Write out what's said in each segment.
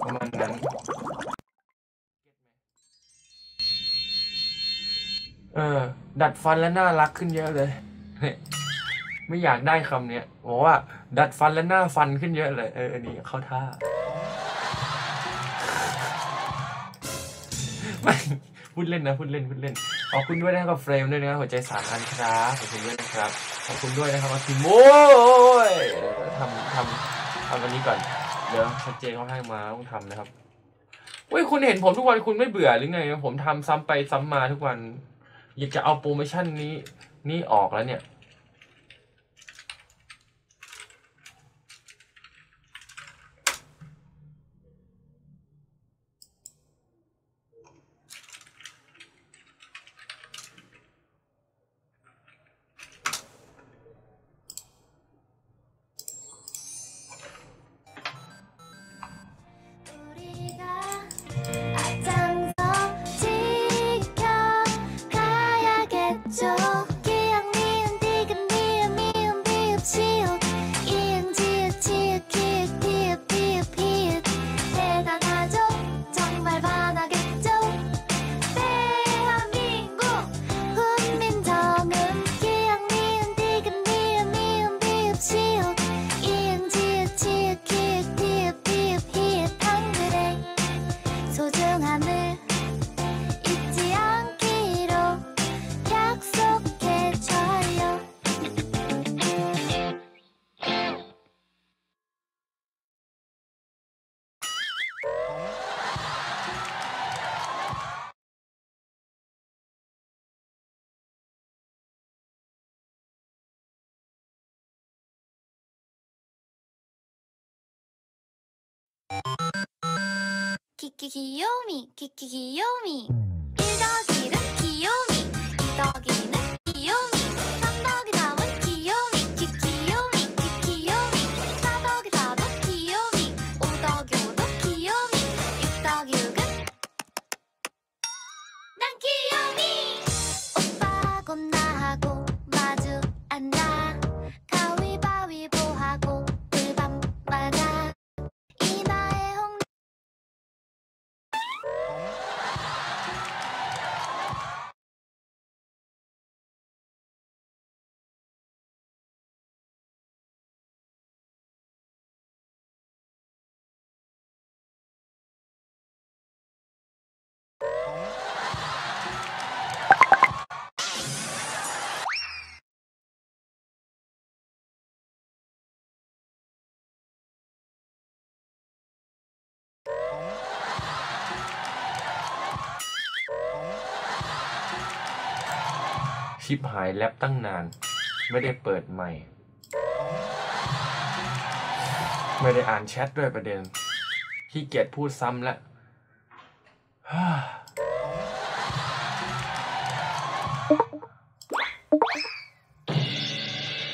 ประมาณนั้นเออ ดัดฟันแล้วน่ารักขึ้นเยอะเลย ไม่อยากได้คำเนี้ยบอกว่า ดัดฟันแล้วหน้าฟันขึ้นเยอะเลย เอออันนี้เข้าท่าไม่พูดเล่นนะพูดเล่นพูดเล่นขอบคุณด้วยนะครับ เฟรมด้วยนะครับหัวใจสามอันครับขอบคุณด้วยนะครับขอบคุณด้วยนะครับกับทีมโอ้ยทำทำทำวันนี้ก่อน เดี๋ยวชัดเจนเขาให้มาต้องทำนะครับเว้ยคุณเห็นผมทุกวันคุณไม่เบื่อหรือไง ผมทำซ้ำไปซ้ำมาทุกวัน อยากจะเอาโปรโมชั่นนี้ นี่ออกแล้วเนี่ย がキキキヨミキキキヨミ。 ชิปหายแลบตั้งนาน ไม่ได้เปิดใหม่ ไม่ได้อ่านแชทด้วยประเด็นขี้เกียจพูดซ้ำล้ว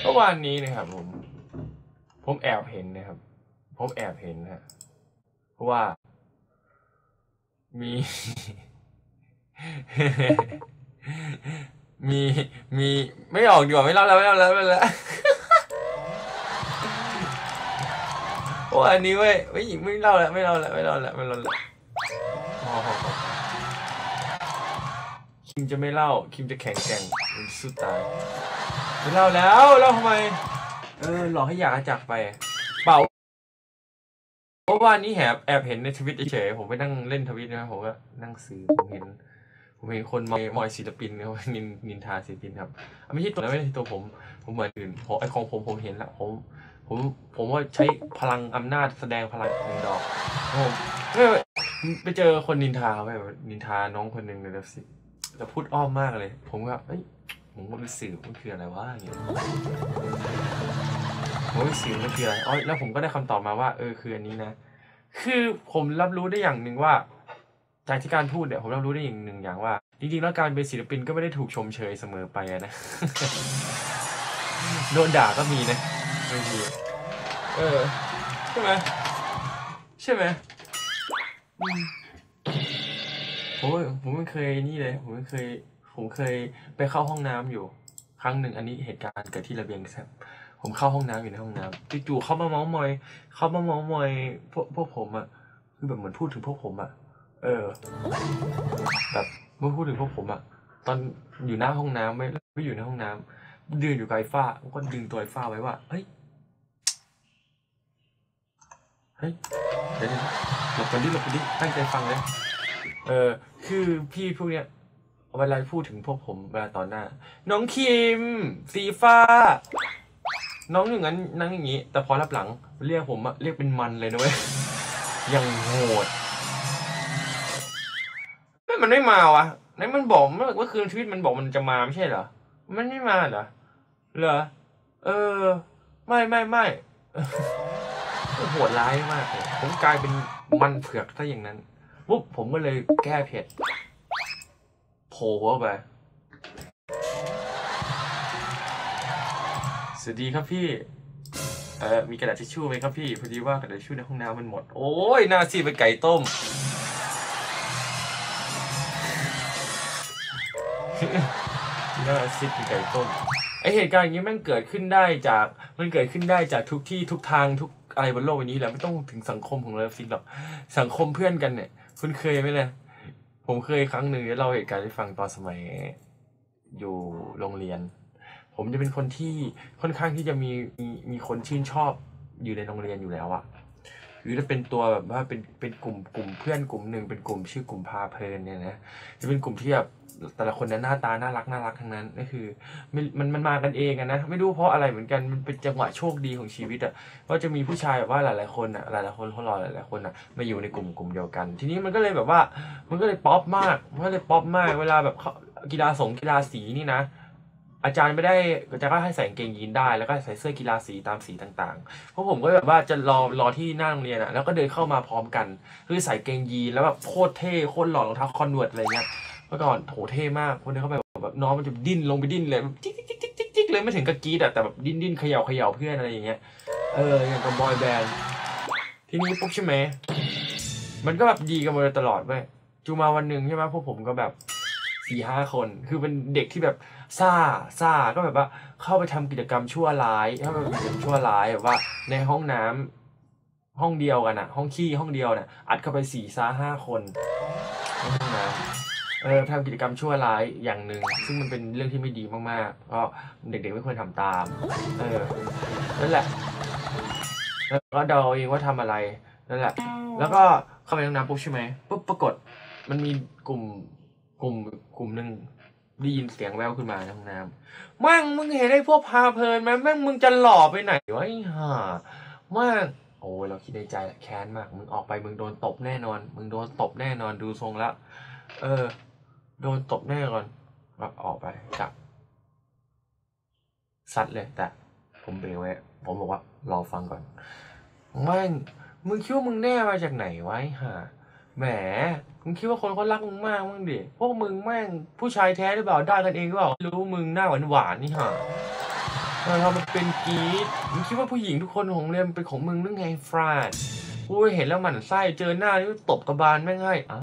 เมื่อวานนี้นะครับผม ผมแอบเห็นนะครับ ผมแอบเห็นนะเพราะว่า มี มีมีไม่ออกดีกว่าไม่เล่าแล้วไม่เล่าแล้วไม่เล่าแล้วโอ้อันนี้เว้ยไม่หญิงไม่เล่าแล้วไม่เล่าแล้วไม่เล่าแล้วไม่เล่าแล้วพอพอพอคิมจะไม่เล่าคิมจะแข็งแกร่งสู้ตายไม่เล่าแล้วเล่าทำไมเออหลอกให้อยากจากไปเปล่าเพราะว่านี้แอบแอบเห็นในทวิตเฉยผมไปนั่งเล่นทวิตนะผมก็นั่งซื้อผมเห็น มเห็นคนมอยมอยศิลปินเขานินนินทาศิลปินครับไม่ใช่ตัวไม่ใช่ตัวผม ผมเหมือนอื่นผมไอของผมผมเห็นแล้วผมผมผมว่าใช้พลังอำนาจแสดงพลังหนึ่งดอกผมไปเจอคนนินทาเขาแบบนินทาน้องคนหนึ่งในเลิฟซิแต่พูดอ้อมมากเลย ผมก็เอ้ยผมว่ามันสื่อมันคืออะไรวะอย่างเงี้ยผมว่าสื่อมันคืออะไรอ๋อแล้วผมก็ได้คำตอบมาว่า เออคืออันนี้นะ คือผมรับรู้ได้อย่างหนึ่งว่า จากที่การพูดเนี่ยผมรับรู้ได้อย่างหนึ่งอย่างว่า จริงๆแล้วการเป็นศิลปินก็ไม่ได้ถูกชมเชยเสมอไปนะโดนด่าก็มีนะบางทีเออใช่ไหมใช่ไหมผมผมไม่เคยนี่เลย ผมไม่เคย ผมเคยไปเข้าห้องน้ำอยู่ ครั้งหนึ่งอันนี้เหตุการณ์เกิดที่ระเบียงแซบผมเข้าห้องน้ำอยู่ในห้องน้ำจู่ๆเขามาเมาส์มอยเขามาเมาส์มอยพวกพวกผมอะคือแบบเหมือนพูดถึงพวกผมอะ เออ แบบเมื่อพูดถึงพวกผมอะตอนอยู่หน้าห้องน้ำไม่ไม่อยู่ในห้องน้ำยืนอยู่กับไอ้ฝ้าก็ดึงตัวไอ้ฝ้าไว้ว่าเฮ้ยเฮ้ยเดี๋ยวหลบกันดิหลบกันดิตั้งใจฟังเลยเออ คือพี่พวกเนี้ยเวลาพูดถึงพวกผมเวลาตอนหน้า น้องคิม สีฟ้า น้องอย่างนั้นนั่งอย่างนี้ แต่พอรับหลัง เรียกผมอะเรียกเป็นมันเลยนะเว้ยยังโหด มันไม่มาวะไหนมันบอกเมื่อคืนชีวิตมันบอกมันจะมาไม่ใช่เหรอ มันไม่มาเหรอ เหรอ เออ ไม่ไม่ไม่โหดร้ายมากเลยผมกลายเป็นมันเผือกถ้าอย่างนั้นปุ๊บผมก็เลยแก้เผ็ดโผล่หัวไป สวัสดีครับพี่ เออมีกระดาษทิชชู่ไหมครับพี่ พอดีว่ากระดาษทิชชู่ในห้องน้ำมันหมด โอ้ยหน้าซีเป็นไก่ต้ม น้าซีดเป็นไก่ต้มไอเหตุการณ์อย่างนี้แม่งเกิดขึ้นได้จากมันเกิดขึ้นได้จากทุกที่ทุกทางทุกอะไรบนโลกใบนี้แหละไม่ต้องถึงสังคมของเราฟินหรอกสังคมเพื่อนกันเนี่ย คุณเคยไหมเลยผมเคยครั้งหนึ่งเล่าเหตุการณ์ให้ฟังตอนสมัยอยู่โรงเรียน ผมจะเป็นคนที่ค่อนข้างที่จะมีมีมีคนชื่นชอบอยู่ในโรงเรียนอยู่แล้วอะ หรือจะเป็นตัวแบบว่าเป็นเป็นกลุ่มกลุ่มเพื่อนกลุ่มหนึ่งเป็นกลุ่มชื่อกลุ่มพาเพลินเนี่ยนะจะเป็นกลุ่มที่แบบแต่ละคนเนี่ยหน้าตาน่ารักน่ารักทั้งนั้นก็คือมันมันมากันเองอะนะไม่รู้เพราะอะไรเหมือนกันมันเป็นจังหวะโชคดีของชีวิตอะว่าจะมีผู้ชายแบบว่าหลาย ๆคนอะหลายๆคนเขารอหลายๆคนอะมาอยู่ในกลุ่มกลุ่มเดียวกัน ทีนี้มันก็เลยแบบว่ามันก็เลยป๊อปมากมันก็เลยป๊อปมากเวลาแบบกีฬาสงกีฬาสีนี่นะ อาจารย์ไม่ได้อาจารย์ก็ให้ใส่กางเกงยีนได้ แล้วก็ใส่เสื้อกีฬาสีตามสีต่างๆเพราะผมก็แบบว่าจะรอรอที่หน้าโรงเรียนอะแล้วก็เดินเข้ามาพร้อมกันคือใส่เกงยีนแล้วแบบโคตรเท่โคตรหล่อรองเท้าคอนเวิร์ตอะไรเงี้ยเมื่อก่อนโหเท่มากคนเดินเข้าไปแบบแบบน้องมันจะดิ้นลงไปดิ้นเลยจิ๊กจิ๊กจิ๊กจิ๊กจิ๊กเลยไม่ถึงกับกรีดอะแต่แบบดิ้นดิ้นเขย่าเขย่าเพื่อนอะไรอย่างเงี้ยเอออย่างกับบอยแบนด์ทีนี้ปุ๊บใช่ไหมมันก็แบบดีกันมาตลอดเว้ยจูมาวันหนึ่งใช่ไหมพวกผมก็แบบสี่ห้าคน คือเป็นเด็กที่แบบ ซ่าซ่าก็แบบว่าเข้าไปทำกิจกรรมชั่วร้ายเข้าไปทำกิจกรรมชั่วร้ายแบบว่า ในห้องน้ำห้องเดียวกันอะห้องขี้ห้องเดียวเนี่ยอัดเข้าไปสี่ซ่าห้าคนในห้องน้ำเออทำกิจกรรมชั่วร้ายอย่างหนึ่งซึ่งมันเป็นเรื่องที่ไม่ดีมากๆก็เด็กๆไม่ควรทำตามเออนั่นแหละ แล้วก็เดาเองว่าทำอะไรนั่นแหละ แล้วก็เข้าไปในห้องน้ำปุ๊บใช่ไหมปุ๊บปรากฏมันมีกลุ่มกลุ่มกลุ่มหนึ่ง ได้ยินเสียงแววขึ้นมาในห้องน้ำแม่งมึงเห็นไอ้พวกพาเพลินไหมแม่งมึงจะหล่อไปไหนวะไอ้ห่าแม่งโอ้ยเราคิดในใจแค้นมาก มึงออกไปมึงโดนตบแน่นอน มึงโดนตบแน่นอนดูทรงล้วเออ โดนตบแน่นอนก็ออกไปกลับซัดเลยแต่ผมเบรกไว้ผมบอกว่ารอฟังก่อนแม่งมึงคิดว่ามึงแน่มาจากไหนวะไอ้ห่าแหม มึงคิดว่าคนเขารักมึงมากมึงดิพวกมึงแม่งผู้ชายแท้หรือเปล่าได้กันเองหรือเปล่ารู้มึงหน้าหวานหวานนี่ห่าเราทำมันเป็นกีดมึงคิดว่าผู้หญิงทุกคนของเรียนเป็นของมึงหรือไงฟรานกูเห็นแล้วหมันไส้เจอหน้านี่ตบกระบาลแม่งให้อ้าว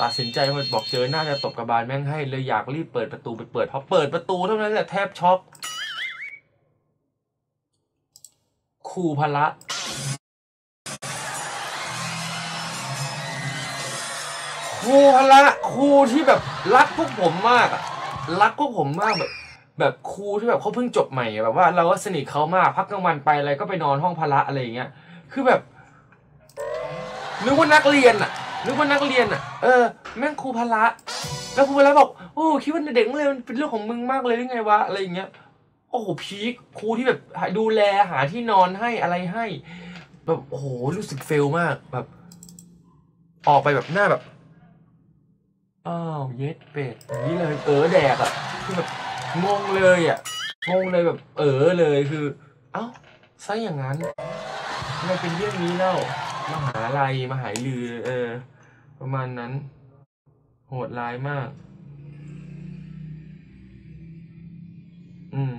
ตัดสินใจมาบอกเจอหน้าจะตบกระบาลแม่งให้เลยอยากรีบเปิดประตูไปเปิดพอเปิดประตูเท่านั้นแหละแทบช็อกครูพละ ครูพละครูที่แบบรักพวกผมมากอะรักพวกผมมากแบบ แบบครูที่แบบเขาเพิ่งจบใหม่แบบว่า เราก็สนิทเขามากพักกลางวันไปอะไรก็ไปนอนห้องพละอะไรอย่างเงี้ย คือแบบนึกว่านักเรียนอะนึกว่านักเรียนอะเออแม่งครูพละแล้วครูพละบอกโอ้คิดว่าเด็กนักเรียมันเป็นเรื่องของมึงมากเลยหรือไงวะอะไรอย่างเงี้ยโอ้โหพีคครูที่แบบดูแลหาที่นอนให้อะไรให้ แบบโอ้โหรู้สึกเฟลมากแบบ ออกไปแบบหน้าแบบ อ้าวเย็ดเป็ดอย่างนี้เลยเออแดกอะคือแบบงงเลยอะงงเลยแบบเออเลยคือ เอ้าซะอย่างนั้นทำไมเป็นเรื่องนี้เล่ามหาลัยมหาลือ เออ ประมาณนั้น โหดร้ายมาก อืม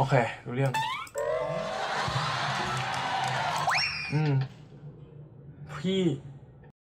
โอเครู้เรื่อง อืมพี่